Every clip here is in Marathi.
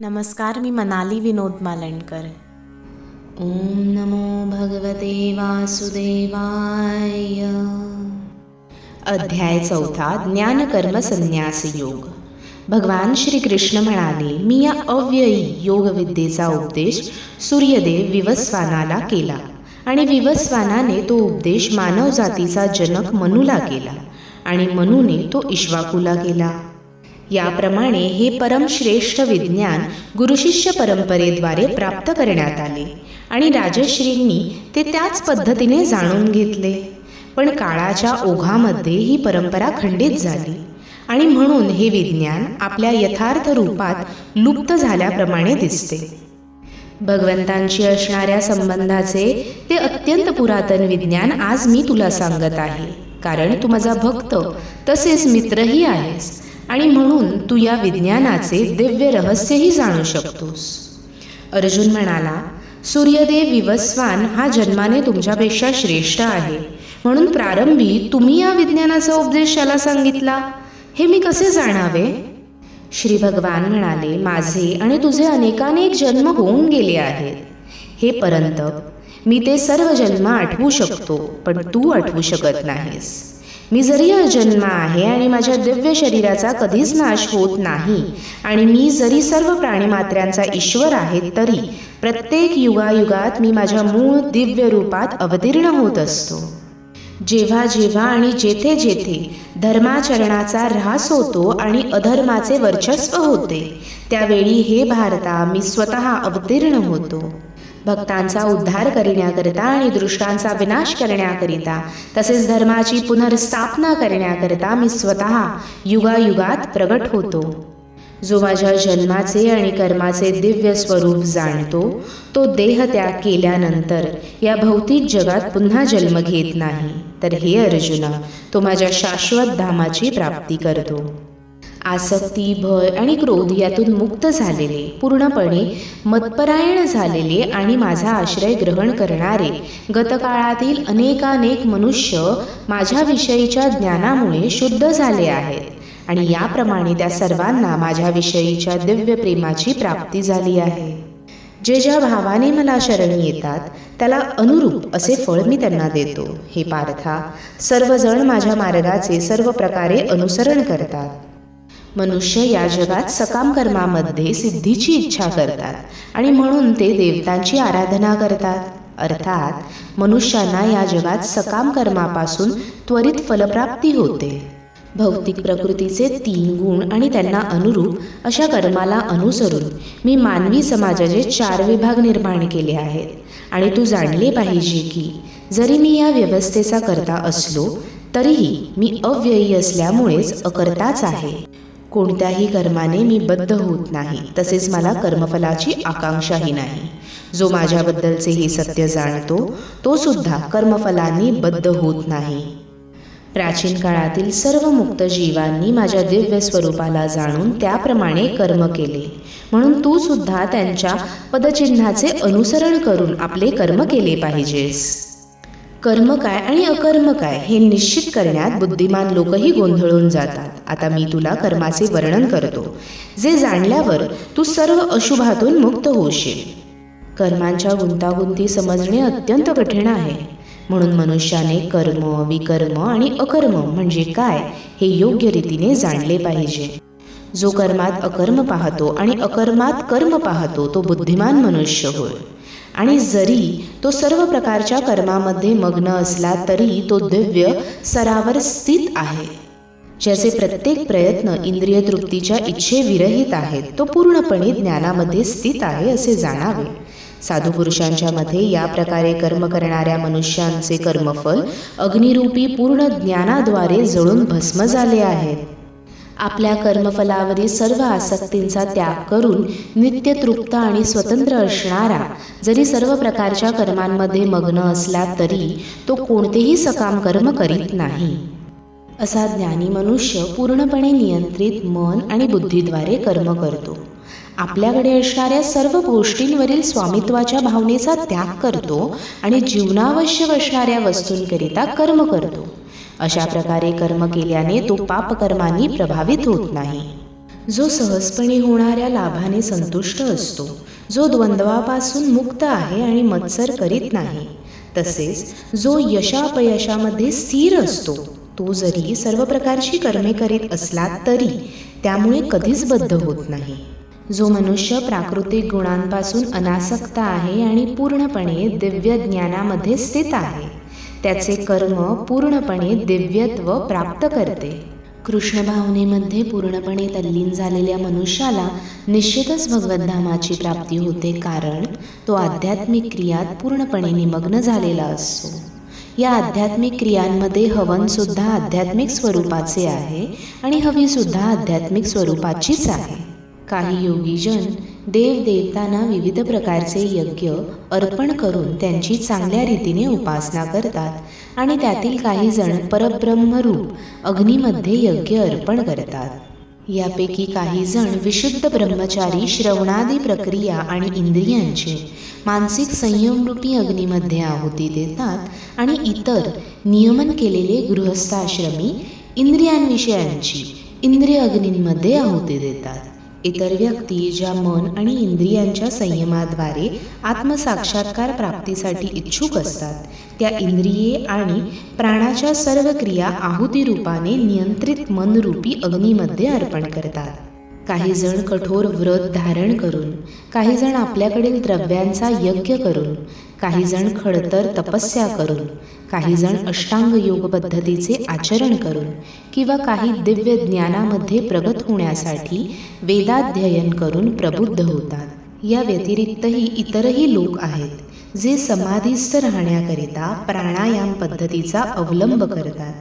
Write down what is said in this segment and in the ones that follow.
नमस्कार मी मनाली विनोद मालणकर ओम नमो भगवते वासुदेवाय. अध्याय चौथा ज्ञानकर्म संन्यास योग. भगवान श्रीकृष्ण म्हणाले मी या अव्ययी योगविद्येचा उपदेश सूर्यदेव विवस्वानाला केला आणि विवस्वानाने तो उपदेश मानवजातीचा जनक मनूला केला आणि मनूने तो इश्वाकूला केला. याप्रमाणे हे परमश्रेष्ठ विज्ञान गुरुशिष्य परंपरेद्वारे प्राप्त करण्यात आले. आणि राजश्रींनी ते त्याच पद्धतीने जाणून घेतले. पण काळाच्या ओघामध्ये ही परंपरा खंडित झाली. आणि म्हणून हे विज्ञान आपल्या यथार्थ रूपात लुप्त झाल्याप्रमाणे दिसते. भगवंतांशी असणाऱ्या संबंधाचे ते अत्यंत पुरातन विज्ञान आज मी तुला सांगत आहे. कारण तू माझा भक्त तसेच मित्रही आहेस. आणि म्हणून तू या विज्ञानाचे दिव्य रहस्यही जाणू शकतोस. अर्जुन म्हणाला सूर्यदेव विवस्वान हा जन्माने तुमच्यापेक्षा श्रेष्ठ आहे. म्हणून प्रारंभी तुम्ही या विज्ञानाचा उपदेश त्याला सांगितला. हे मी कसे जाणावे? श्री भगवान म्हणाले माझे आणि तुझे अनेकानेक जन्म होऊन गेले आहेत. हे परंतप मी ते सर्व जन्म आठवू शकतो पण तू आठवू शकत नाहीस. मी जरी अजन्म आहे आणि माझ्या दिव्य शरीराचा कधीच नाश होत नाही आणि मी जरी सर्व प्राणीमात्र्यांचा ईश्वर आहे तरी प्रत्येक युगायुगात मी माझ्या मूळ दिव्य रूपात अवतीर्ण होत असतो. जेव्हा जेव्हा आणि जेथे जेथे धर्माचरणाचा ऱ्हास होतो आणि अधर्माचे वर्चस्व होते त्यावेळी हे भारता मी स्वतः अवतीर्ण होतो. भक्तांचा उद्धार करण्याकरिता आणि दृष्टांचा विनाश करण्याकरिता तसेच धर्माची पुनर्स्थापना करण्याकरिता मी स्वतः युगायुगात प्रगट होतो. जो माझ्या जन्माचे आणि कर्माचे दिव्य स्वरूप जाणतो तो देह त्याग केल्यानंतर या भौतिक जगात पुन्हा जन्म घेत नाही. तर हे अर्जुना तो माझ्या शाश्वत धामाची प्राप्ती करतो. आसक्ती भय आणि क्रोध यातून मुक्त झालेले पूर्णपणे मतपरायण झालेले आणि माझा आश्रय ग्रहण करणारे गतकाळातील अनेकानेक मनुष्य माझ्याविषयीच्या ज्ञानामुळे शुद्ध झाले आहेत. आणि याप्रमाणे त्या सर्वांना माझ्याविषयीच्या दिव्य प्रेमाची प्राप्ती झाली आहे. जे ज्या भावाने मला शरण येतात त्याला अनुरूप असे फळ मी त्यांना देतो. हे पार्था सर्वजण माझ्या मार्गाचे सर्व प्रकारे अनुसरण करतात. मनुष्य या जगात सकाम कर्मामध्ये सिद्धीची इच्छा करतात आणि म्हणून ते देवतांची आराधना करतात. अर्थात मनुष्यांना या जगात सकाम कर्मापासून त्वरित फलप्राप्ती होते. भौतिक प्रकृतीचे तीन गुण आणि त्यांना अनुरूप अशा कर्माला अनुसरून मी मानवी समाजाचे चार विभाग निर्माण केले आहेत. आणि तू जाणले पाहिजे की जरी मी या व्यवस्थेचा करता असलो तरीही मी अव्ययी असल्यामुळेच अकर्ताच आहे. कोणत्याही कर्माने मी बद्ध होत नाही तसेच मला कर्मफलाची आकांक्षाही नाही. जो माझ्याबद्दलचे हे सत्य जाणतो तो सुद्धा कर्मफलांनी बद्ध होत नाही. प्राचीन काळातील सर्व मुक्त जीवांनी माझ्या दिव्य स्वरूपाला जाणून त्याप्रमाणे कर्म केले. म्हणून तू सुद्धा त्यांच्या पदचिन्हाचे अनुसरण करून आपले कर्म केले पाहिजेस. कर्म काय आणि अकर्म काय हे निश्चित करण्यात बुद्धिमान लोकही गोंधळून जातात. आता मी तुला कर्माचे वर्णन करतो. जे जाणल्यावर तू सर्व अशुभातून मुक्त होशील. कर्मांच्या गुंतागुंती समजणे अत्यंत कठीण आहे. म्हणून मनुष्याने कर्म विकर्म आणि अकर्म म्हणजे काय हे योग्य रीतीने जाणले पाहिजे. जो कर्मात अकर्म पाहतो आणि अकर्मात कर्म पाहतो तो बुद्धिमान मनुष्य होय. आणि जरी तो सर्व प्रकारच्या कर्मामध्ये मग्न असला तरी तो दिव्य सरावर स्थित आहे. ज्याचे प्रत्येक प्रयत्न इंद्रिय तृप्तीच्या इच्छेविरहित आहेत तो पूर्णपणे ज्ञानामध्ये स्थित आहे असे जाणावे. साधू पुरुषांच्या मध्ये या प्रकारे कर्म करणाऱ्या मनुष्यांचे कर्मफल अग्निरूपी पूर्ण ज्ञानाद्वारे जळून भस्म झाले आहेत. आपल्या कर्मफलावरील सर्व आसक्तींचा त्याग करून नित्य तृप्त आणि स्वतंत्र असणारा जरी सर्व प्रकारच्या कर्मांमध्ये मग्न असला तरी तो कोणतेही सकाम कर्म करीत नाही. असा ज्ञानी मनुष्य पूर्णपणे नियंत्रित मन आणि बुद्धीद्वारे कर्म करतो. आपल्याकडे असणाऱ्या सर्व गोष्टींवरील स्वामित्वाच्या भावनेचा त्याग करतो आणि जीवनावश्यक असणाऱ्या वस्तूंकरिता कर्म करतो. अशा प्रकारे कर्म केल्याने तो पापकर्मांनी प्रभावित होत नाही. जो सहजपणे होणाऱ्या लाभाने संतुष्ट असतो जो द्वंद्वापासून मुक्त आहे आणि मत्सर करीत नाही तसेच जो यशापयशामध्ये स्थिर असतो तो जरी सर्व प्रकारची कर्मे करीत असला तरी त्यामुळे कधीच बद्ध होत नाही. जो मनुष्य प्राकृतिक गुणांपासून अनासक्त आहे आणि पूर्णपणे दिव्य ज्ञानामध्ये स्थित आहे त्याचे कर्म पूर्णपणे दिव्यत्व प्राप्त करते. कृष्ण भावनेमध्ये पूर्णपणे तल्लीन झालेल्या मनुष्याला निश्चितच भगवद्धामाची प्राप्ती होते कारण तो आध्यात्मिक क्रियात पूर्णपणे निमग्न झालेला असतो. या आध्यात्मिक क्रियांमध्ये हवनसुद्धा आध्यात्मिक स्वरूपाचे आहे आणि हवीसुद्धा आध्यात्मिक स्वरूपाचीच आहे. काही योगीजन देवदेवतांना विविध प्रकारचे यज्ञ अर्पण करून त्यांची चांगल्या रीतीने उपासना करतात आणि त्यातील काही जण परब्रह्मरूप अग्नीमध्ये यज्ञ अर्पण करतात. यापैकी काही जण विशुद्ध ब्रह्मचारी श्रवणादी प्रक्रिया आणि इंद्रियांचे मानसिक संयमरूपी अग्नीमध्ये आहुती देतात आणि इतर नियमन केलेले गृहस्थाश्रमी इंद्रियांविषयांची इंद्रिय अग्नींमध्ये आहुती देतात. इतर व्यक्ती ज्या मन आणि इंद्रियांच्या संयमाद्वारे आत्मसाक्षात्कार प्राप्तीसाठी इच्छुक असतात त्या इंद्रिये आणि प्राणाच्या सर्व क्रिया आहुती रूपाने नियंत्रित मनरूपी अग्नीमध्ये अर्पण करतात. काही जण कठोर व्रत धारण करून काही जण आपल्याकडील द्रव्यांचा यज्ञ करून काही जण खडतर तपस्या करून काही जण अष्टांग योग पद्धतीचे आचरण करून किंवा काही दिव्य ज्ञानामध्ये प्रगत होण्यासाठी वेदाध्ययन करून प्रबुद्ध होतात. या व्यतिरिक्तही इतरही लोक आहेत जे समाधीस्थ राहण्याकरिता प्राणायाम पद्धतीचा अवलंब करतात.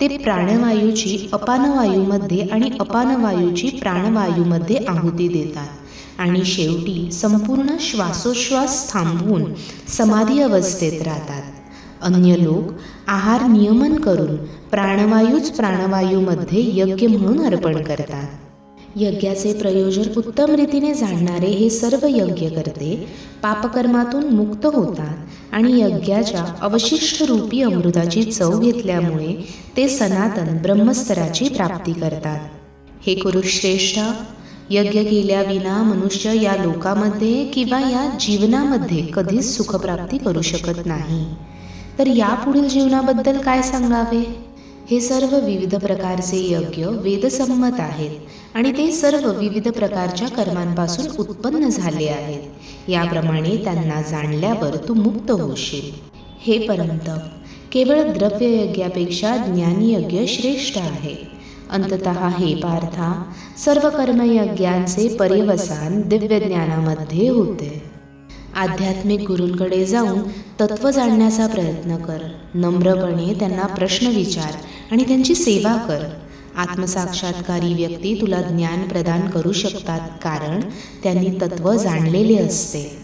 ते प्राणवायूची अपानवायूमध्ये आणि अपानवायूची प्राणवायूमध्ये आहुती देतात आणि शेवटी संपूर्ण श्वासोश्वास थांबवून समाधी अवस्थेत राहतात. अन्य लोक आहार नियमन करून प्राणवायूच प्राणवायूमध्ये यज्ञ म्हणून अर्पण करतात. यज्ञाचे प्रयोजन उत्तम रीतीने जाणणारे हे सर्व यज्ञ करते पापकर्मातून मुक्त होतात आणि यज्ञाच्या अवशिष्ट रूपी अमृताची चव घेतल्यामुळे ते सनातन ब्रह्मस्तराची प्राप्ती करतात. हे कुरुश्रेष्ठ यज्ञ केल्याविना मनुष्य या लोकामध्ये किंवा या जीवनामध्ये कधीच सुखप्राप्ती करू शकत नाही. तर यापुढील जीवनाबद्दल काय सांगावे? हे सर्व विविध प्रकारचे यज्ञ वेदसंमत आहेत आणि ते सर्व विविध प्रकारच्या कर्मांपासून उत्पन्न झाले आहेत. याप्रमाणे त्यांना जाणल्यावर तू मुक्त होशील. हे पर्यंत. केवळ द्रव्ययज्ञापेक्षा ज्ञानयज्ञ श्रेष्ठ आहे. अंतत हे पार्था सर्व कर्मयज्ञांचे पर्यवसान दिव्य ज्ञानामध्ये होते. आध्यात्मिक गुरूंकडे जाऊन तत्व जाणण्याचा प्रयत्न कर. नम्रपणे त्यांना प्रश्न विचार आणि त्यांची सेवा कर. आत्मसाक्षात्कारी व्यक्ती तुला ज्ञान प्रदान करू शकतात कारण त्यांनी तत्व जाणलेले असते.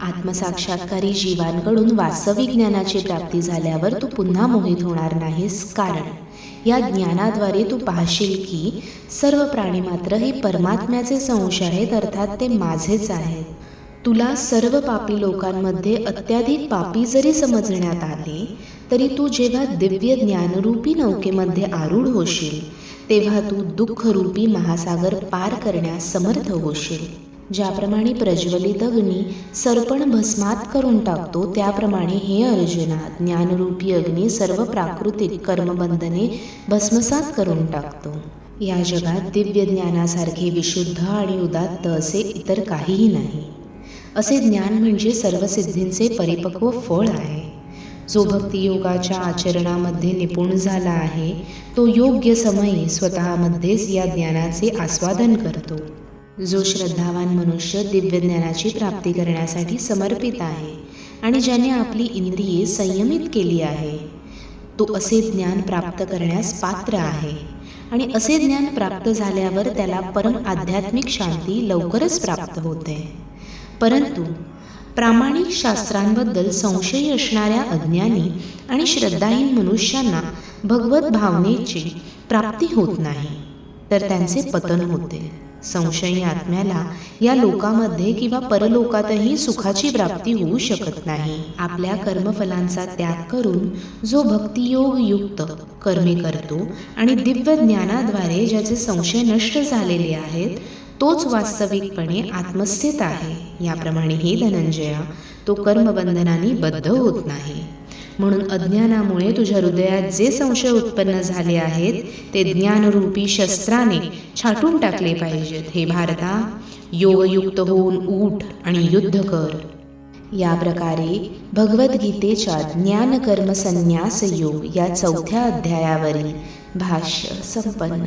आत्मसाक्षात्कारी जीवांकडून वास्तविक ज्ञानाची प्राप्ती झाल्यावर तू पुन्हा मोहित होणार नाहीस. कारण या ज्ञानाद्वारे तू पाहशील की सर्व प्राणी मात्र हे परमात्म्याचे संश आहेत अर्थात ते माझेच आहेत. तुला सर्व पापी लोकांमध्ये अत्याधिक पापी जरी समजण्यात आले तरी तू जेव्हा दिव्य ज्ञानरूपी नौकेमध्ये आरूढ होशील तेव्हा तू दुःखरूपी महासागर पार करण्यास समर्थ होशील. ज्याप्रमाणे प्रज्वलित अग्नी सर्पण भस्मात करून टाकतो त्याप्रमाणे हे अर्जुना ज्ञानरूपी अग्नी सर्व प्राकृतिक कर्मबंधने भस्मसात करून टाकतो. या जगात दिव्य ज्ञानासारखे विशुद्ध आणि उदात्त असे इतर काहीही नाही. असे ज्ञान म्हणजे सर्व सिद्धींचे परिपक्व फळ आहे. जो भक्तियोगाच्या आचरणामध्ये निपुण झाला आहे तो योग्य समयी स्वतःमध्येच या ज्ञानाचे आस्वादन करतो. जो श्रद्धावान मनुष्य दिव्य ज्ञानाची प्राप्ती करण्यासाठी समर्पित आहे आणि ज्याने आपली इंद्रिये संयमित केली आहे तो असे ज्ञान प्राप्त करण्यास पात्र आहे आणि असे ज्ञान प्राप्त झाल्यावर त्याला परम आध्यात्मिक शांती लवकरच प्राप्त होते. परंतु प्रामाणिक शास्त्रांबद्दल संशय असणाऱ्या अज्ञानी आणि श्रद्धाहीन मनुष्यांना भगवत भावनेची प्राप्ती होत नाही. तर त्यांचे पतन होते. संशयी आत्म्याला या लोकामध्ये किंवा परलोकातही सुखाची प्राप्ती होऊ शकत नाही. आपल्या कर्मफलांचा त्याग करून जो भक्तियोग युक्त कर्मे करतो आणि दिव्य ज्ञानाद्वारे ज्याचे संशय नष्ट झालेले आहेत तोच वास्तविकपणे आत्मस्थित आहे. याप्रमाणे हे धनंजया तो कर्मबंधनाने बद्ध होत नाही. म्हणून अज्ञानामुळे तुझ्या हृदयात जे संशय उत्पन्न झाले आहेत ते ज्ञानरूपी शस्त्राने छाटून टाकले पाहिजेत. हे भारता योगयुक्त होऊन उठ आणि युद्ध कर. या प्रकारे भगवद्गीतेच्या ज्ञान कर्म संन्यास योग या चौथ्या अध्यायावरील भाष्य संपन्न.